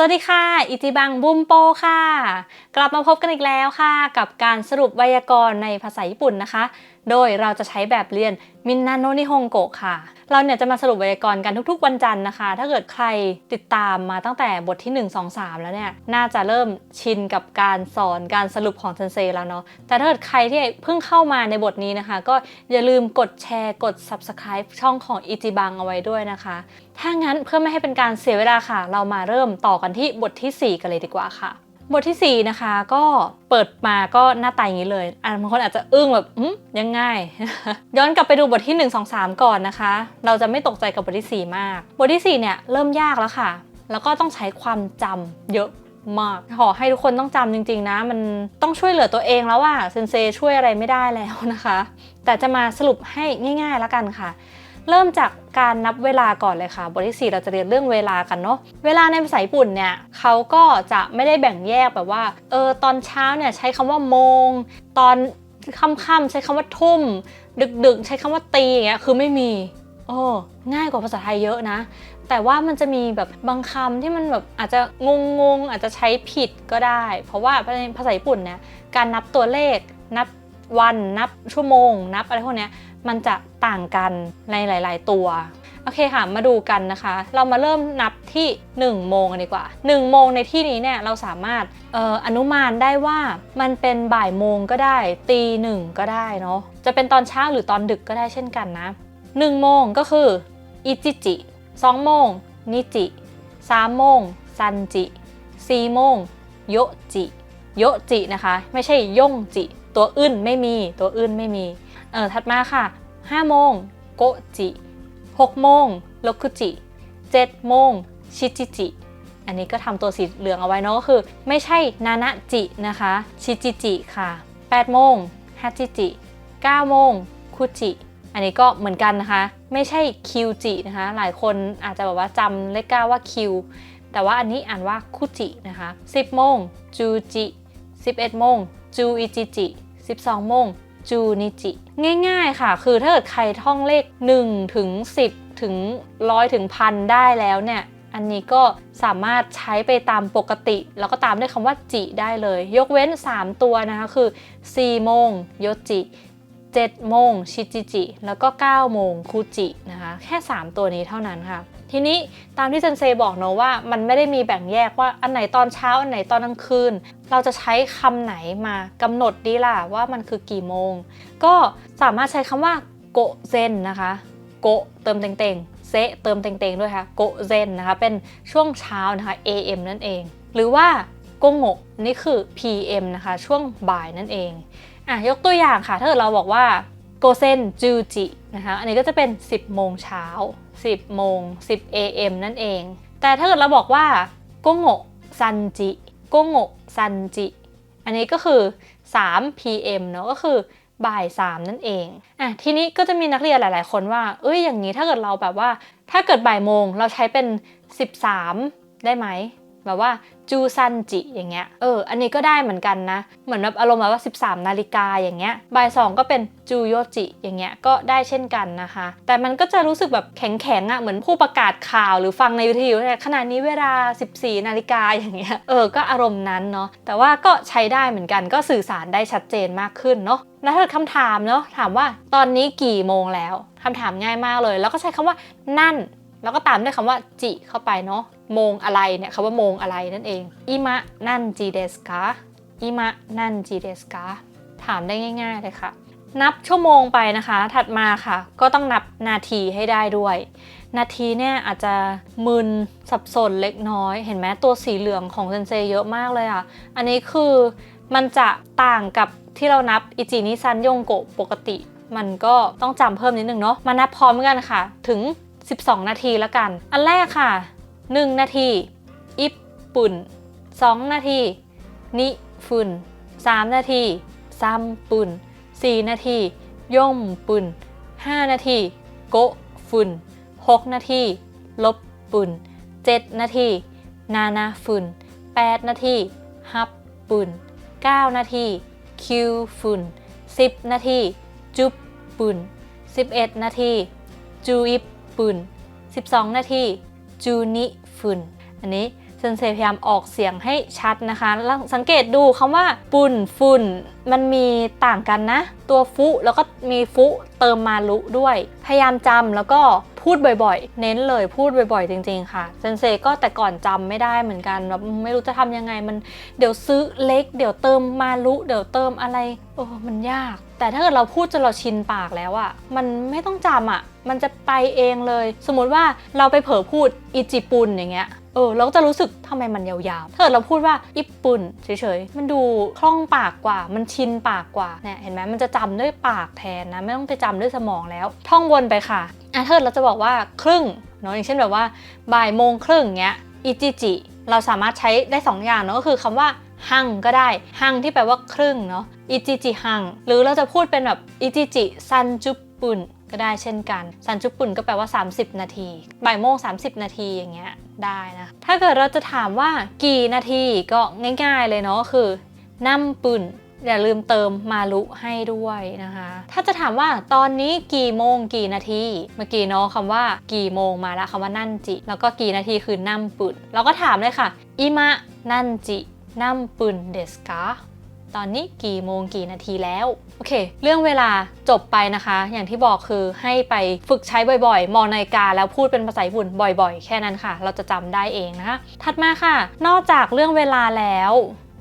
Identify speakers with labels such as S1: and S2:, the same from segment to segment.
S1: สวัสดีค่ะ อิจิบังบุมโปค่ะ กลับมาพบกันอีกแล้วค่ะ กับการสรุปไวยากรณ์ในภาษาญี่ปุ่นนะคะโดยเราจะใช้แบบเรียนมินนาโนนิฮงโกะค่ะ เราเนี่ยจะมาสรุปไวยากรณ์กันทุกๆ วันจันทร์นะคะ ถ้าเกิดใครติดตามมาตั้งแต่บทที่ 1 2 3 แล้วเนี่ย น่าจะเริ่มชินกับการสอนการสรุปของเซนเซแล้วเนาะ แต่ถ้าเกิดใครที่เพิ่งเข้ามาในบทนี้นะคะ ก็อย่าลืมกดแชร์กด subscribe ช่องของอิจิบังเอาไว้ด้วยนะคะ ถ้างั้นเพื่อไม่ให้เป็นการเสียเวลาค่ะ เรามาเริ่มต่อกันที่บททีสี่4 กันเลยดีกว่าค่ะ บททีสี่ 4 นะคะก็เปิดมาก็หน้าตาอย่างนี้เลยอะบางคนอาจจะอึ้งแบบยังไงย้อนกลับไปดูบทที่ 1 2 3 ก่อนนะคะ เราจะไม่ตกใจกับบทที่ 4 มาก บทที่ 4 เนี่ยเริ่มยากแล้วค่ะ แล้วก็ต้องใช้ความจำเยอะมากขอให้ทุกคนต้องจำจริง ๆ นะ มันต้องช่วยเหลือตัวเองแล้วว่าเซนเซช่วยอะไรไม่ได้แล้วนะคะ แต่จะมาสรุปให้ง่าย ๆ แล้วกันค่ะ เริ่มจากการนับเวลาก่อนเลยค่ะ บทที่ 4 เราจะเรียนเรื่องเวลากันเนาะ เวลาในภาษาญี่ปุ่นเนี่ย เขาก็จะไม่ได้แบ่งแยกแบบว่า เออตอนเช้าเนี่ยใช้คำว่าโมง ตอนค่ำๆใช้คำว่าทุ่ม ดึกๆ ใช้คำว่าตีอย่างเงี้ยคือไม่มีโอ้ง่ายกว่าภาษาไทยเยอะนะ แต่ว่ามันจะมีแบบบางคำที่มันแบบอาจจะงงๆอาจจะใช้ผิดก็ได้ เพราะว่าภาษาญี่ปุ่นเนี่ยการนับตัวเลขนับวันนับชั่วโมง นับอะไรพวกเนี้ยมันจะต่างกันในหลาย ๆ ตัว โอเคค่ะ มาดูกันนะคะ เรามาเริ่มนับที่ 1 โมงกันดีกว่า 1 โมงในที่นี้เนี่ยเราสามารถอออนุมานได้ว่ามันเป็นบ่ายโมงก็ได้ ตีหนึ่งก็ได้เนาะ จะเป็นตอนเช้าหรือตอนดึกก็ได้เช่นกันนะ 1 โมงก็คืออิจิจิ2โมงนิจิ3โมงซันจิ4โมงโยจิโยจินะคะ ไม่ใช่ย่งจิ ตัวอื่นไม่มีตัวอื่นไม่มี เออถัดมาค่ะ5โมงโกจิ 6 โมงโลคุจิ7โมงชิจิจิ อันนี้ก็ทำตัวสีเหลืองเอาไว้เนาะก็คือ ไม่ใช่นานะจินะคะ ชิจิจิค่ะ8โมงฮาจิจิ9โมงคุจิอันนี้ก็เหมือนกันนะคะ ไม่ใช่คิวจินะคะ หลายคนอาจจะแบบว่าจำเลขเก้าว่าคิวแต่ว่าอันนี้อ่านว่าคุจินะคะ 10โมงจูจิ11โมงจูอิจิจิ12โมง จูนิจิ ง่ายๆค่ะ คือถ้าเกิดใครท่องเลข 1 ถึง 10 ถึง100ถึงพันได้แล้วเนี่ย อันนี้ก็สามารถใช้ไปตามปกติ แล้วก็ตามด้วยคำว่าจิได้เลย ยกเว้น 3 ตัวนะคะ คือ4โมงโยจิ 7 โมงชิจิจิ แล้วก็ 9 โมงคุจินะคะ แค่ 3 ตัวนี้เท่านั้นค่ะ ทีนี้ตามที่เซนเซบอกเนอะว่ามันไม่ได้มีแบ่งแยกว่าอันไหนตอนเช้า อันไหนตอนกลางคืน เราจะใช้คำไหนมากำหนดดีล่ะว่ามันคือกี่โมง ก็สามารถใช้คำว่าโกเซนนะคะ โกเติมเต็งๆเซเติมเต็งๆด้วยค่ะโกเซนนะคะ เป็นช่วงเช้านะคะ AM นั่นเอง หรือว่าโกโงนี่คือ PM นะคะ ช่วงบ่ายนั่นเอง อะยกตัวอย่างค่ะ ถ้าเกิดเราบอกว่าโกเซนจูจินะคะอันนี้ก็จะเป็น 10 โมงเช้า 10 โมง 10 AM นั่นเอง แต่ถ้าเกิดเราบอกว่าโกโงะซันจิโกโงะซันจิอันนี้ก็คือ 3 PM เนอะก็คือบ่าย 3 นั่นเองอะทีนี้ก็จะมีนักเรียนหลาย ๆ คนว่า เอ้ยอย่างนี้ถ้าเกิดเราแบบว่า ถ้าเกิดบ่ายโมงเราใช้เป็น 13 ได้ไหม แบบว่าจูซันจิอย่างเงี้ย เออ อันนี้ก็ได้เหมือนกันนะ เหมือนแบบอารมณ์แบบว่า 13 นาฬิกาอย่างเงี้ย บ่ายสองก็เป็นจูโยจิอย่างเงี้ย ก็ได้เช่นกันนะคะ แต่มันก็จะรู้สึกแบบแข็งๆอะ่ะ เหมือนผู้ประกาศข่าวหรือฟังในวิทยุเนี่ยขณะนี้เวลา 14 นาฬิกาอย่างเงี้ย เออ ก็อารมณ์นั้นเนาะ แต่ว่าก็ใช้ได้เหมือนกัน ก็สื่อสารได้ชัดเจนมากขึ้นเนาะแล้วถ้าคำถามเนาะ ถามว่าตอนนี้กี่โมงแล้วคำถามง่ายมากเลย แล้วก็ใช้คำว่านั่น แล้วก็ตามด้วยคำว่าจิเข้าไปเนาะ โมงอะไรเนี่ยคำว่าโมงอะไรนั่นเองอิมะนั่นจีเดสกาอิมะนั่นจีเดสกาถามได้ง่าย ๆเลยค่ะ นับชั่วโมงไปนะคะ ถัดมาค่ะ ก็ต้องนับนาทีให้ได้ด้วย นาทีเนี่ยอาจจะมึนสับสนเล็กน้อย เห็นไหมตัวสีเหลืองของเซนเซเยอะมากเลยอะ อันนี้คือมันจะต่างกับที่เรานับอิจินิซันยงโกะปกติ มันก็ต้องจำเพิ่มนิดนึงเนาะ มานับพร้อมกันค่ะ ถึง 12 นาทีแล้วกัน อันแรกค่ะ 1 นาทีอิปปุ่น 2 นาที นิฟุน 3 นาทีซัมปุ่น 4 นาทีย่มปุ่น 5 นาทีโกฟุน 6 นาที ลบปุ่น 7 นาที นานาฟุน 8 นาทีฮับปุ่น 9 นาทีคิวฟุน 10 นาทีจุบปุ่น 11 นาทีจูอิปฟุน12 นาที จูนิฟุนอันนี้เซนเซพยายามออกเสียงให้ชัดนะคะล้วสังเกตดูคำว่าปุ่นฝุ่น มันมีต่างกันนะ ตัวฟุ แล้วก็มีฟุเติมมาลุด้วย พยายามจำแล้วก็พูดบ่อยๆ เน้นเลยพูดบ่อยๆ จริงๆค่ะ เซนเซก็แต่ก่อนจำไม่ได้เหมือนกันแบบไม่รู้จะทำยังไงมันเดี๋ยวซื้อเล็ก เดี๋ยวเติมมาลุเดี๋ยวเติมอะไรโอ้มันยาก แต่ถ้าเกิดเราพูดจนเราชินปากแล้วอะมันไม่ต้องจำอะ มันจะไปเองเลย สมมติว่าเราไปเผลอพูดอิจิปุนอย่างเงี้ยเออเราก็จะรู้สึกทำไมมันยาวๆถ้าเกิดเราพูดว่าญี่ปุ่นเฉยๆ มันดูคล่องปากกว่า มันชินปากกว่าเนี่ยเห็นไหมมันจะจำด้วยปากแทนนะ ไม่ต้องไปจำด้วยสมองแล้ว ท่องวนไปค่ะอะถ้าเกิดเราจะบอกว่าครึ่งเนาะอย่างเช่นแบบว่าบ่ายโมงครึ่งเงี้ยอิจิจิ เราสามารถใช้ได้ 2 อย่างเนาะก็คือคำว่าฮังก็ได้ฮังที่แปลว่าครึ่งเนาะอิจิจิฮังหรือเราจะพูดเป็นแบบอิจิจิซันจุปุน ก็ได้เช่นกันซันจุปุ่นก็แปลว่า 30 นาทีบ่ายโมง30 นาทีอย่างเงี้ยได้นะ ถ้าเกิดเราจะถามว่ากี่นาทีก็ง่าย ๆ เลยเนาะคือน้ำปุ่นอย่าลืมเติมมาลุให้ด้วยนะคะ ถ้าจะถามว่าตอนนี้กี่โมงกี่นาที เมื่อกี้เนาะคำว่ากี่โมงมาแล้วคำว่านั่นจิ แล้วก็กี่นาทีคือน้ำปุ่นเราก็ถามเลยค่ะอิมะนั่นจิน้ำปุ่นเดสกา ตอนนี้กี่โมงกี่นาทีแล้ว โอเค เรื่องเวลาจบไปนะคะ อย่างที่บอกคือให้ไปฝึกใช้บ่อยๆ มองนาฬิกาแล้วพูดเป็นภาษาญี่ปุ่นบ่อยๆ แค่นั้นค่ะ เราจะจำได้เองนะคะ ถัดมาค่ะ นอกจากเรื่องเวลาแล้ว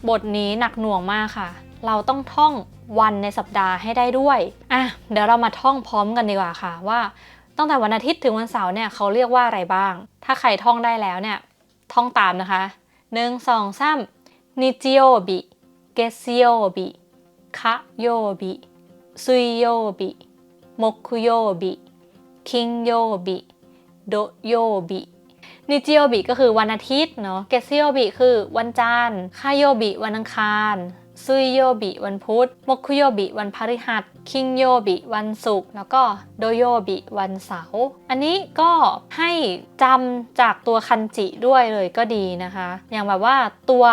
S1: บทนี้หนักหน่วงมากค่ะ เราต้องท่องวันในสัปดาห์ให้ได้ด้วยอะเดี๋ยวเรามาท่องพร้อมกันดีกว่าค่ะว่าตั้งแต่วันอาทิตย์ถึงวันเสาร์เนี่ยเขาเรียกว่าอะไรบ้าง ถ้าใครท่องได้แล้วเนี่ยท่องตามนะคะหนึ่งสองสามนิจิโยบิ 月曜日火曜日水曜日木曜日金曜日土曜日นิจิโยบิก็คือวันอาทิตย์เนาะเกซิโยบิคือวันจันทร์คาโยบิวันอังคาร ซุยโยบิวันพุธมกุโยบิวันพฤหัส คิงโยบิวันศุกร์แล้วก็โดโยบิวันเสาร์อันนี้ก็ให้จำจากตัวคันจิด้วยเลยก็ดีนะคะ อย่างแบบว่าตัว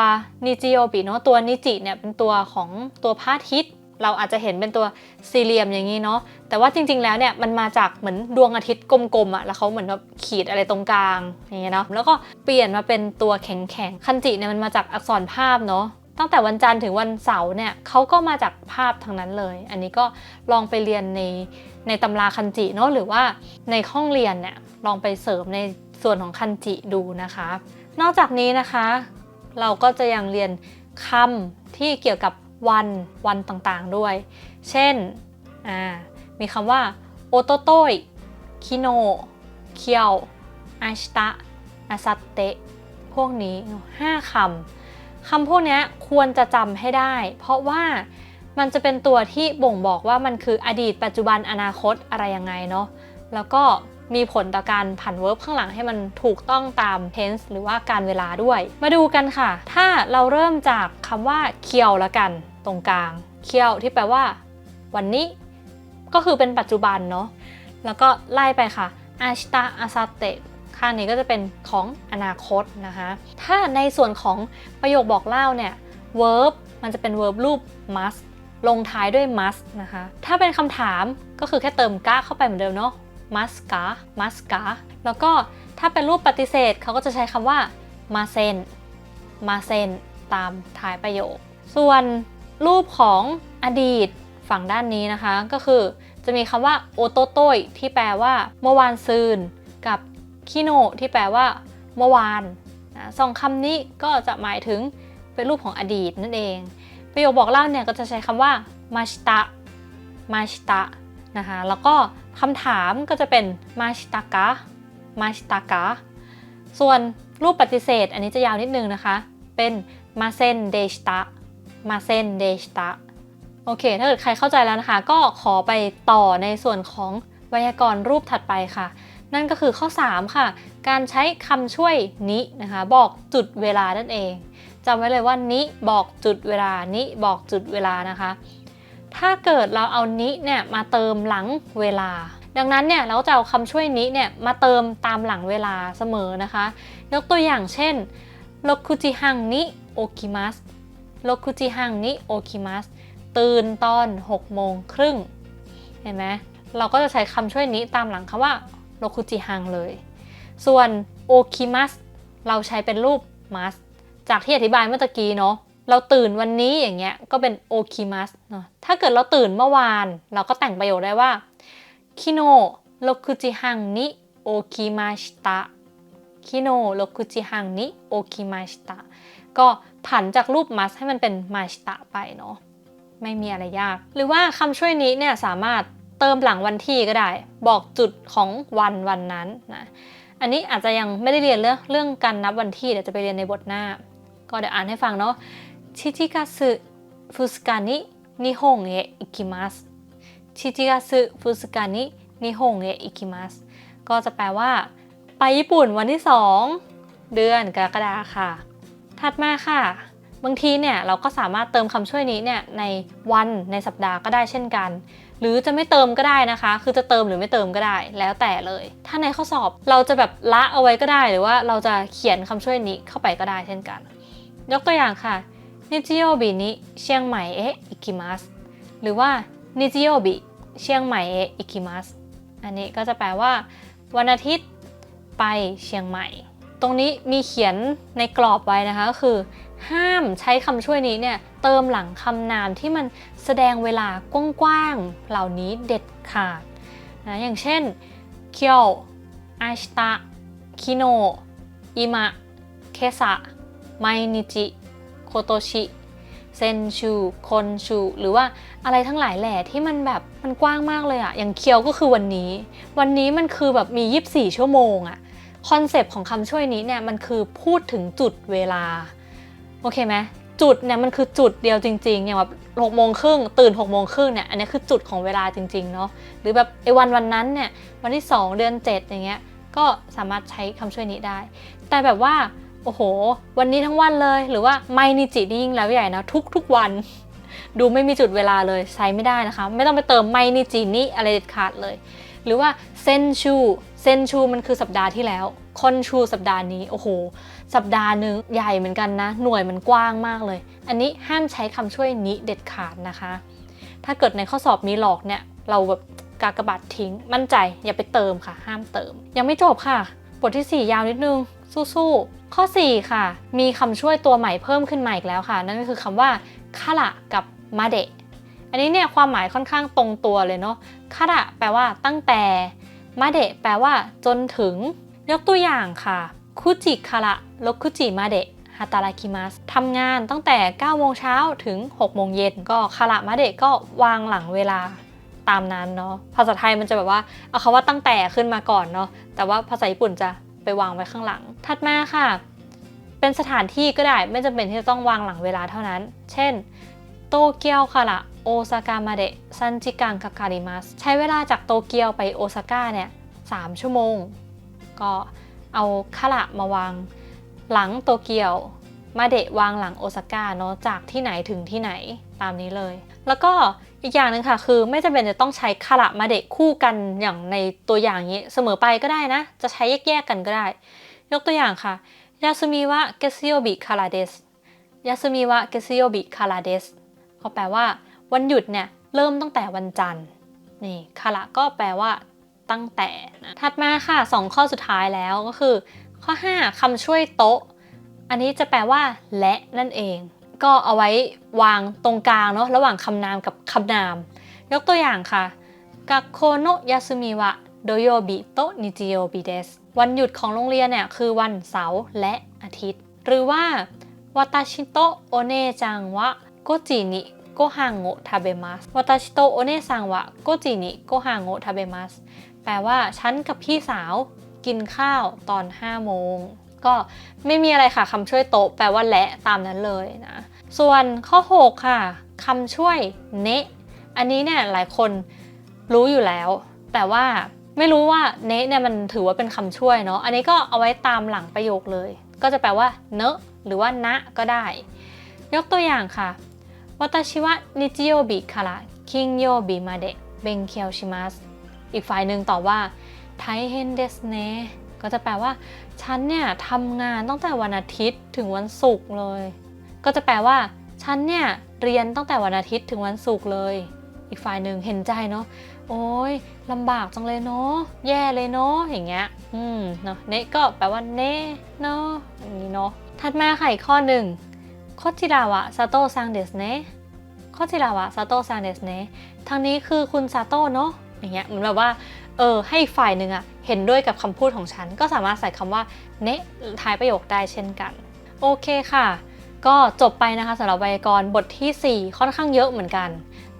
S1: นิจิโยบิเนาะตัวนิจิเนี่ยเป็นตัวของตัวพระอาทิตย์เราอาจจะเห็นเป็นตัวสี่เหลี่ยมอย่างนี้เนาะ แต่ว่าจริง ๆ แล้วเนี่ยมันมาจากเหมือนดวงอาทิตย์กลมๆอะ่ะ แล้วเขาเหมือนแบบขีดอะไรตรงกลางอย่างเงี้ยเนาะ แล้วก็เปลี่ยนมาเป็นตัวแข็งๆ คันจิเนี่ยมันมาจากอักษรภาพเนาะ ตั้งแต่วันจันทร์ถึงวันเสาร์เนี่ยเขาก็มาจากภาพทั้งนั้นเลย อันนี้ก็ลองไปเรียนในในตำราคันจิเนาะหรือว่าในห้องเรียนเนี่ยลองไปเสริมในส่วนของคันจิดูนะคะ นอกจากนี้นะคะ เราก็จะยังเรียนคำที่เกี่ยวกับวันวันต่างๆด้วย เช่นมีคำว่าโอโตโตยคิโนเคียวอาชิตะอาซัตเตะพวกนี้ 5คำ คำพวกนี้ควรจะจำให้ได้ เพราะว่ามันจะเป็นตัวที่บ่งบอกว่ามันคืออดีตปัจจุบันอนาคตอะไรยังไงเนาะแล้วก็มีผลต่อการผันเวิร์บข้างหลังให้มันถูกต้องตาม tense หรือว่าการเวลาด้วย มาดูกันค่ะ ถ้าเราเริ่มจากคำว่าเคียวละกัน ตรงกลาง เคียวที่แปลว่า วันนี้ ก็คือเป็นปัจจุบันเนาะแล้วก็ไล่ไปค่ะอาชิตะอาซาเตะ ข้างนี้ก็จะเป็นของอนาคตนะคะ ถ้าในส่วนของประโยคบอกเล่าเนี่ย verb มันจะเป็น verb รูป must ลงท้ายด้วย must นะคะ ถ้าเป็นคำถามก็คือแค่เติมกะเข้าไปเหมือนเดิมเนาะ must กะ must กะ แล้วก็ถ้าเป็นรูปปฏิเสธเขาก็จะใช้คำว่า มาเซน มาเซน ตามท้ายประโยค ส่วนรูปของอดีตฝั่งด้านนี้นะคะ ก็คือจะมีคำว่าโอโตโตยที่แปลว่าเมื่อวานซืนกับ คิโนที่แปลว่า เมื่อวานนะสองคำนี้ก็จะหมายถึงเป็นรูปของอดีตนั่นเอง ประโยคบอกเล่าเนี่ยก็จะใช้คำว่ามาชิตะมาชิตะนะคะแล้วก็คำถามก็จะเป็นมาชิตะกะมาชิตะกะส่วนรูปปฏิเสธ อันนี้จะยาวนิดนึงนะคะ เป็นมาเซนเดชตะมาเซนเดชตะโอเค ถ้าเกิดใครเข้าใจแล้วนะคะ ก็ขอไปต่อในส่วนของไวยากรณ์รูปถัดไปค่ะ นั่นก็คือข้อ 3 ค่ะ การใช้คำช่วยนินะคะ บอกจุดเวลานั่นเองจำไว้เลยว่านิบอกจุดเวลานิบอกจุดเวลานะคะ ถ้าเกิดเราเอานิเนี่ยมาเติมหลังเวลา ดังนั้นเนี่ยเราจะเอาคำช่วยนิเนี่ยมาเติมตามหลังเวลาเสมอนะคะ ยกตัวอย่างเช่นโลคุจิฮังนิโอคิมัสโลคุจิฮังนิโอคิมัสตื่นตอน6โมงครึ่งเห็นไหมเราก็จะใช้คำช่วยนี้ตามหลังคำว่า โลคุจิฮังเลย ส่วนโอคิมัสเราใช้เป็นรูป must จากที่อธิบายเมื่อตะกี้เนาะเราตื่นวันนี้อย่างเงี้ยก็เป็นโอคิมัสเนาะถ้าเกิดเราตื่นเมื่อวาน เราก็แต่งประโยคได้ว่าคิโนโรคุจิฮังนิโอคิมาชิตะคิโนโรคุจิฮังนิโอคิมาชิตะก็ผันจากรูปมัสให้มันเป็นมาชิตะไปเนาะไม่มีอะไรยาก หรือว่าคำช่วยนี้เนี่ยสามารถ ติมหลังวันที่ก็ได้ บอกจุดของวันวันนั้นนะอันนี้อาจจะยังไม่ได้เรียนเรื่องเรื่องการนับวันที่เดี๋ยวจะไปเรียนในบทหน้า ก็เดี๋ยวอ่านให้ฟังเนาะชิจิกาสึฟุสกานินิฮงเอะอิกิมัสชิจิกาสึฟุสกานินิฮงเอะอิกิมัสก็จะแปลว่า ไปญี่ปุ่นวันที่ 2 เดือนกรกฎาค่ะ ถัดมาค่ะ บางทีเนี่ยเราก็สามารถเติมคำช่วยนี้เนี่ยในวันในสัปดาห์ก็ได้เช่นกัน หรือจะไม่เติมก็ได้นะคะ คือจะเติมหรือไม่เติมก็ได้ แล้วแต่เลย ถ้าในข้อสอบเราจะแบบละเอาไว้ก็ได้ หรือว่าเราจะเขียนคำช่วยนี้เข้าไปก็ได้เช่นกัน ยกตัวอย่างค่ะนิจิโยบินิเชียงใหม่เอะอิกิมัสหรือว่านิจิโยบิเชียงใหม่เอะอิกิมัสอันนี้ก็จะแปลว่า วันอาทิตย์ไปเชียงใหม่ ตรงนี้มีเขียนในกรอบไว้นะคะก็คือ ห้ามใช้คำช่วยนี้เนี่ยเติมหลังคำนามที่มัน แสดงเวลากว้างๆเหล่านี้เด็ดขาดนะอย่างเช่นเคียวอาชิตะคิโนอิมะเคสะไมนิจิโคโตชิเซนชูคอนชูหรือว่าอะไรทั้งหลายแหล่ที่มันแบบมันกว้างมากเลยอะอย่างเคียวก็คือวันนี้ วันนี้มันคือแบบมี 24 ชั่วโมงอะคอนเซปต์ของคำช่วยนี้เนี่ยมันคือพูดถึงจุดเวลา โอเคไหมจุดเนี่ยมันคือจุดเดียวจริงๆ อย่างแบบ หกโมงครึ่งตื่นหกโมงครึ่งเนี่ยอันนี้คือจุดของเวลาจริง ๆ เนาะหรือแบบไอ้วันวันนั้นเนี่ยวันที่ 2 เดือน 7 อย่างเงี้ยก็สามารถใช้คำช่วยนี้ได้ แต่แบบว่า โอ้โห วันนี้ทั้งวันเลย หรือว่าไม่นิจินี่ยิ่งแล้วใหญ่นะทุกทุกวัน ดูไม่มีจุดเวลาเลยใช้ไม่ได้นะคะ ไม่ต้องไปเติมไม่นิจินี่อะไรเด็ดขาดเลย หรือว่าเซนชูเซนชูมันคือสัปดาห์ที่แล้วคอนชูสัปดาห์นี้โอ้โห สัปดาห์หนึ่งใหญ่เหมือนกันนะ หน่วยมันกว้างมากเลย อันนี้ห้ามใช้คำช่วยนี้เด็ดขาดนะคะ ถ้าเกิดในข้อสอบมีหลอกเนี่ย เราแบบกากบาดทิ้ง มั่นใจอย่าไปเติมค่ะ ห้ามเติม ยังไม่จบค่ะ บทที่ 4 ยาวนิดนึง สู้ๆข้อ 4 ค่ะ มีคำช่วยตัวใหม่เพิ่มขึ้นมาอีกแล้วค่ะ นั่นก็คือคำว่าคาระกับมาเดะ อันนี้เนี่ยความหมายค่อนข้างตรงตัวเลยเนาะคาระแปลว่าตั้งแต่มาเดะแปลว่าจนถึง ยกตัวอย่างค่ะคุจิคาระโรคุจิมาเดะฮาตาราคิมัสทำงานตั้งแต่ 9 โมงเช้าถึง 6 โมงเย็นก็คาระมาเดะก็วางหลังเวลาตามนั้นเนาะภาษาไทยมันจะแบบว่าเอาคาว่าตั้งแต่ขึ้นมาก่อนเนาะแต่ว่าภาษาญี่ปุ่นจะไปวางไว้ข้างหลัง ถัดมาค่ะ เป็นสถานที่ก็ได้ไม่จำเป็นที่จะต้องวางหลังเวลาเท่านั้น เช่น โตเกียวคาระ โอซากามาเดะซันจิกังคาคาริมัสใช้เวลาจากโตเกียวไปโอซาก้าเนี่ย3ชั่วโมง ก็เอาคาระมาวางหลังโตเกียว มาเดะวางหลังโอซาก้าเนาะจากที่ไหนถึงที่ไหนตามนี้เลย แล้วก็อีกอย่างหนึ่งค่ะ คือไม่จำเป็นจะต้องใช้คาระมาเดะคู่กันอย่างในตัวอย่างนี้เสมอไปก็ได้นะ จะใช้แยกๆกันก็ได้ ยกตัวอย่างค่ะยาสุมิวะเกซิโยบิคาราเดสยาสุมิวะเกซิโยบิคาราเดสก็แปลว่า วันหยุดเนี่ยเริ่มตั้งแต่วันจันทร์นี่คาระก็แปลว่าตั้งแต่นะถัดมาค่ะ 2 ข้อสุดท้ายแล้วก็คือ ข้อ 5คำช่วยโต๊ะ อันนี้จะแปลว่า และนั่นเอง ก็เอาไว้วางตรงกลางเนาะระหว่างคำนามกับคำนาม ยกตัวอย่างค่ะกักโคโนยาสุมิวะโดโยบิโตนิจิโยบิเดสวันหยุดของโรงเรียนเนี่ยคือวันเสาร์และอาทิตย์ หรือว่าวาตาชิโตโอเนจังวะโกจินิ โกฮังโงทาเบมัสวาตาชิโตโอเนซังวะโกจินิโกฮังโงทาเบมัสแปลว่าฉันกับพี่สาวกินข้าวตอน 5 โมง ก็ไม่มีอะไรค่ะคำช่วยโต๊ะแปลว่าและตามนั้นเลยนะ ส่วนข้อ 6 ค่ะคำช่วยเนะอันนี้เนี่ยหลายคนรู้อยู่แล้ว แต่ว่าไม่รู้ว่าเนะเนี่ยมันถือว่าเป็นคำช่วยเนาะอันนี้ก็เอาไว้ตามหลังประโยคเลย ก็จะแปลว่า เนะหรือว่า นะ ก็ได้ ยกตัวอย่างค่ะ วาตาชิวะนิจิโยบิคาระคิงโยบิมาเดะเบงเคียวชิมัสอีกฝ่ายหนึ่งตอบว่าไทเฮนเดสเนก็จะแปลว่า ฉันเนี่ยทำงานตั้งแต่วันอาทิตย์ถึงวันศุกร์เลย ก็จะแปลว่า ฉันเนี่ยเรียนตั้งแต่วันอาทิตย์ถึงวันศุกร์เลย อีกฝ่ายหนึ่งเห็นใจเนาะโอ้ยลำบากจังเลยเนาะแย่เลยเนาะอย่างเงี้ยอืมเนาะเนก็แปลว่าเนะเนาะอย่างนี้เนาะถัดมาค่ะอีกข้อหนึ่ง โคจิราวะซาโตะซังเดสเนะโคจิราวะซาโตะซังเดสเนะทางนี้คือคุณซาโตะเนาะอย่างเงี้ยเหมือนแบบว่าเออให้ฝ่ายหนึ่งอะเห็นด้วยกับคำพูดของฉัน ก็สามารถใส่คำว่าเนะท้ายประโยคได้เช่นกัน โอเคค่ะ ก็จบไปนะคะสำหรับไวยากรณ์บททีสี่4 ค่อนข้างเยอะเหมือนกัน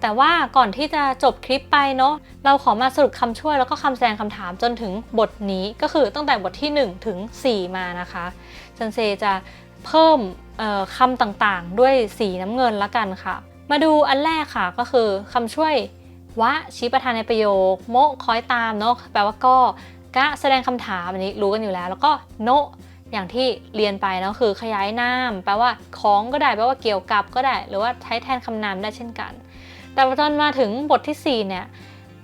S1: แต่ว่าก่อนที่จะจบคลิปไปเนาะเราขอมาสรุปคำช่วยแล้วก็คำแสดงคำถามจนถึงบทนี้ก็คือตั้งแต่บทที่ 1 ถึง 4 มานะคะจันเซจะ เพิ่มคำต่างๆ ด้วยสีน้ำเงินละกันค่ะ มาดูอันแรกค่ะก็คือคำช่วยวะชี้ประธานในประโยค โมคอยตามเนาะแปลว่าก็กะแสดงคำถามอันนี้รู้กันอยู่แล้ว แล้วก็โนะอย่างที่เรียนไปเนาะคือขยายนามแปลว่าของก็ได้แปลว่าเกี่ยวกับก็ได้ หรือว่าใช้แทนคำนามได้เช่นกัน แต่พอตอนมาถึงบทที่ 4 เนี่ย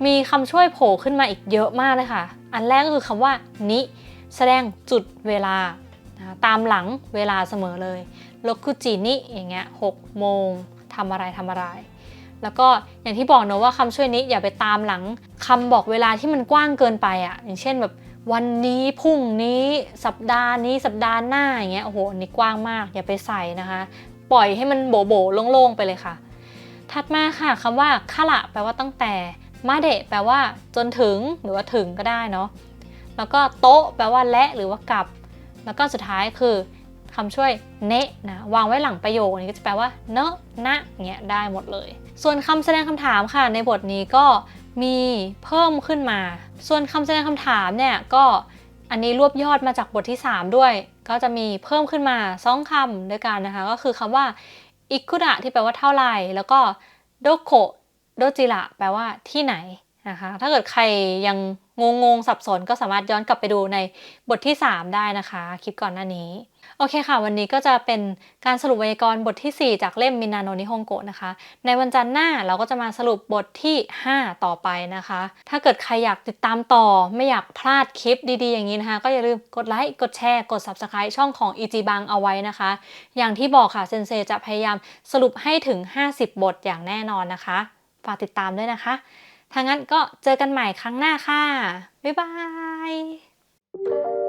S1: มีคำช่วยโผล่ขึ้นมาอีกเยอะมากเลยค่ะ อันแรกก็คือคำว่านิแสดงจุดเวลา นะคะตามหลังเวลาเสมอเลยโลคุจินิอย่างเงี้ยหกโมงทำอะไรทำอะไร แล้วก็อย่างที่บอกเนอะว่าคำช่วยนี้อย่าไปตามหลังคำบอกเวลาที่มันกว้างเกินไปอะ่ะอย่างเช่นแบบวันนี้พรุ่งนี้สัปดาห์นี้สัปดาห์หน้าอย่างเงี้ยโอ้โหอันนี้กว้างมากอย่าไปใส่นะคะ ปล่อยให้มันโบโบโล่งๆไปเลยค่ะ ถัดมาค่ะคำว่าคาระแปลว่าตั้งแต่มาเดะแปลว่าจนถึงหรือว่าถึงก็ได้เนาะแล้วก็โต๊ะแปลว่าและหรือว่ากลับ แล้วก็สุดท้ายคือคำช่วยเนะนะวางไว้หลังประโยคนี้ก็จะแปลว่า เนะนะเงี้ยได้หมดเลย ส่วนคำแสดงคำถามค่ะ ในบทนี้ก็มีเพิ่มขึ้นมา ส่วนคำแสดงคำถามเนี่ยก็อันนี้รวบยอดมาจากบทที่ 3 ด้วย ก็จะมีเพิ่มขึ้นมาสองคำด้วยกันนะคะ ก็คือคำว่าอิคุระที่แปลว่าเท่าไหร่ แล้วก็โดโกโดจิระแปลว่าที่ไหนนะคะ ถ้าเกิดใครยัง งงงสับสนก็สามารถย้อนกลับไปดูในบทที่ 3 ได้นะคะ คลิปก่อนหน้านี้ โอเคค่ะ วันนี้ก็จะเป็นการสรุปไวยากรณ์บทที่ 4 จากเล่มมินาโนนิฮงโกะนะคะ ในวันจันทร์หน้าเราก็จะมาสรุปบทที่ 5 ต่อไปนะคะ ถ้าเกิดใครอยากติดตามต่อ ไม่อยากพลาดคลิปดีๆอย่างนี้นะคะ ก็อย่าลืมกดไลค์กดแชร์กด Subscribe ช่องของ e ีบังเอาไว้นะคะ อย่างที่บอกค่ะเซนเซจะพยายามสรุปให้ถึง 50 บทอย่างแน่นอนนะคะฝากติดตามด้วยนะคะ ถ้างั้นก็เจอกันใหม่ครั้งหน้าค่ะ บ๊ายบาย